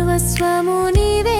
సర్వస్వము నీవే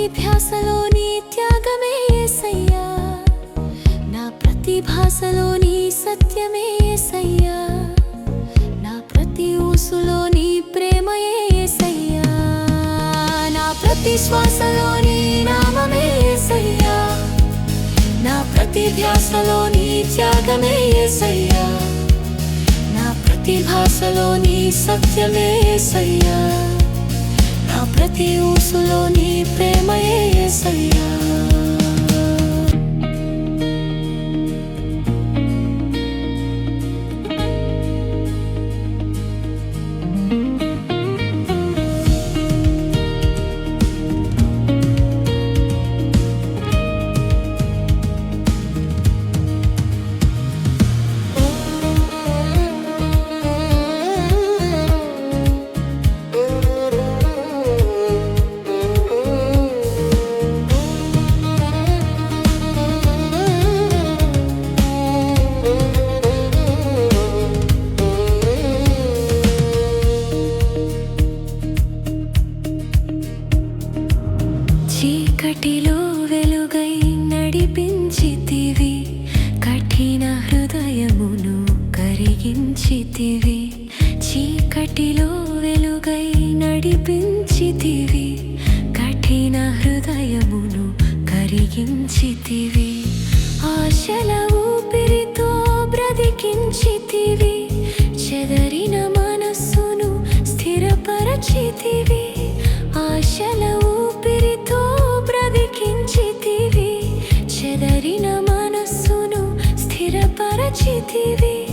ప్రతి ధ్యాసలో నీ త్యాగమే ఏసయ్యా. నా ప్రతి భాషలో నీ సత్యమే ఏసయ్యా. నా ప్రతి ఊసులో నీ ప్రేమయే ఏసయ్యా. నా ప్రతి శ్వాసలో నీ నామమే ఏసయ్యా. నా ప్రతి ధ్యాసలో నీ త్యాగమే ఏసయ్యా. నా ప్రతి భాషలో నీ సత్యమే ఏసయ్యా. ప్రతి ఊసులో నీ ప్రేమయే యేసయ్యా. బ్రతికించితివి. ఆశల ఊపిరితో బ్రతికించితివి. చెదరిన మనస్సును స్థిరపరచితివి. ఆశల ఊపిరితో బ్రతికించితివి. చెదరిన మనస్సును స్థిరపరచితివి.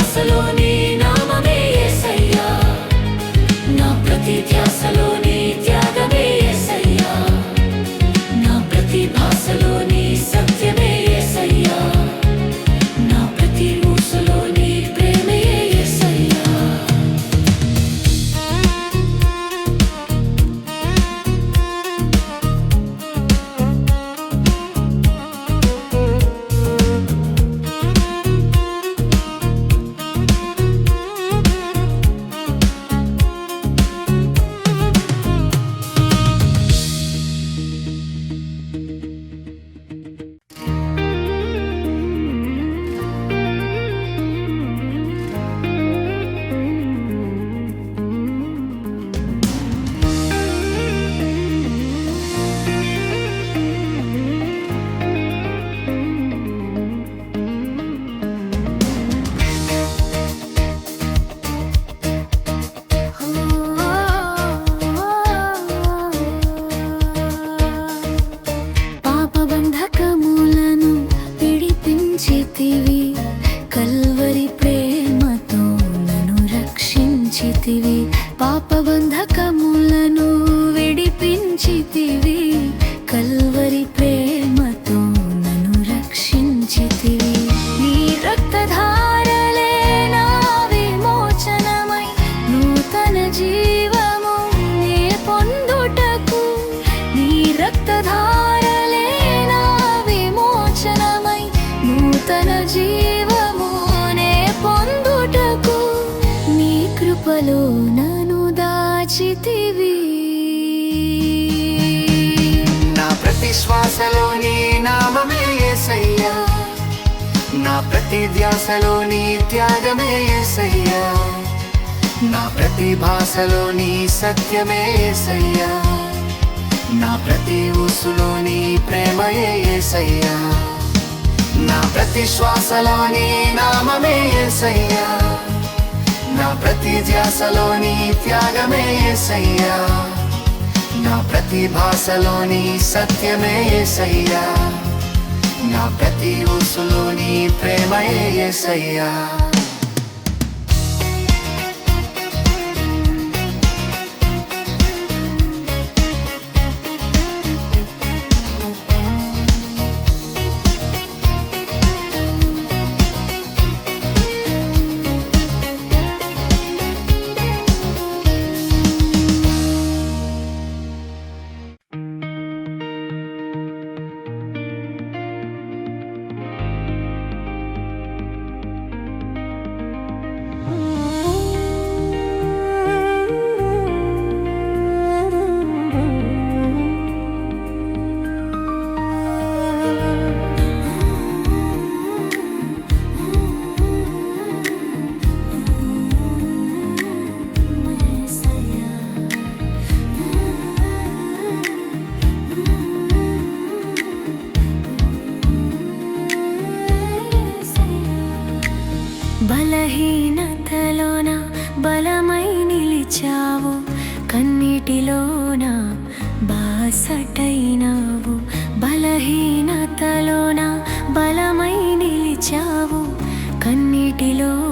ప్రతి నరకములను విడిపించితివి. కల్వరి ప్రేమతో నన్ను రక్షించితివి. పాపబంధకములను విడిపించితివి. కల్వరి ప్రేమతో నన్ను రక్షించితివి. నీ రక్తధారలే నా విమోచనమై నూతన జీ ప్రతి శ్వాసలో నీ నామమే ఏసయ్యా. నా ప్రతి ధ్యాసలో నీ త్యాగమే ఏసయ్యా. నా ప్రతి భాషలో నీ సత్యమే ఏసయ్యా. నా ప్రతి ఊసులో నీ ప్రేమయే ఏసయ్యా. నా ప్రతి శ్వాసలో నీ నామమే ఏసయ్యా. నా ప్రతి ధ్యాసలో నీ త్యాగమే ఏసయ్యా. నా ప్రతి భాషలోని సత్యమే ఏసయ్యా. నా ప్రతి ఊసులోని ప్రేమయే యేసయ్యా బలహీనతలోన బలమై నిలిచావు. కన్నీటిలోన బాసటైనావు. బలహీనతలోన బలమై నిలిచావు. కన్నీటిలో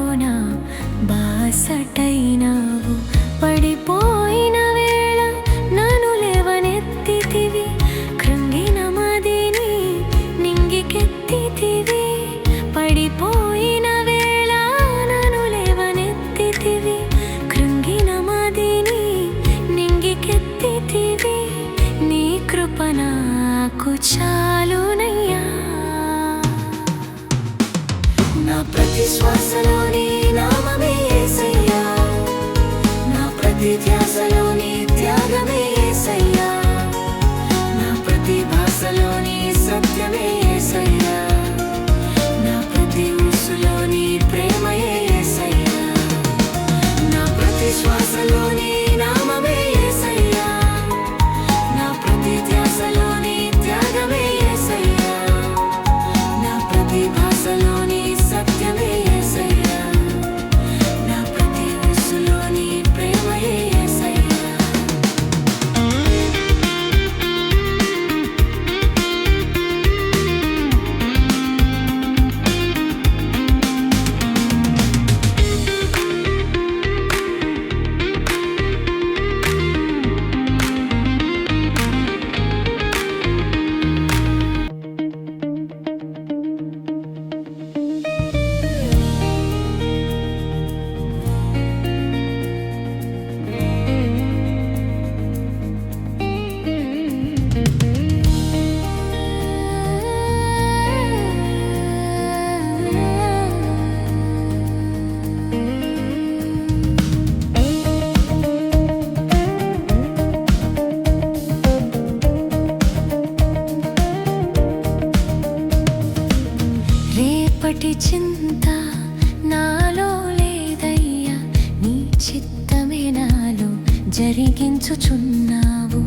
జరిగించుచున్నావు.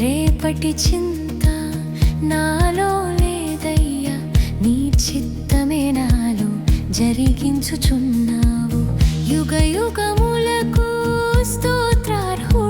రేపటి చింత నాలో లేదయ్యా. నీ చిత్తమే నాలో జరిగించుచున్నావు. యుగ యుగములకు స్తోత్రార్హు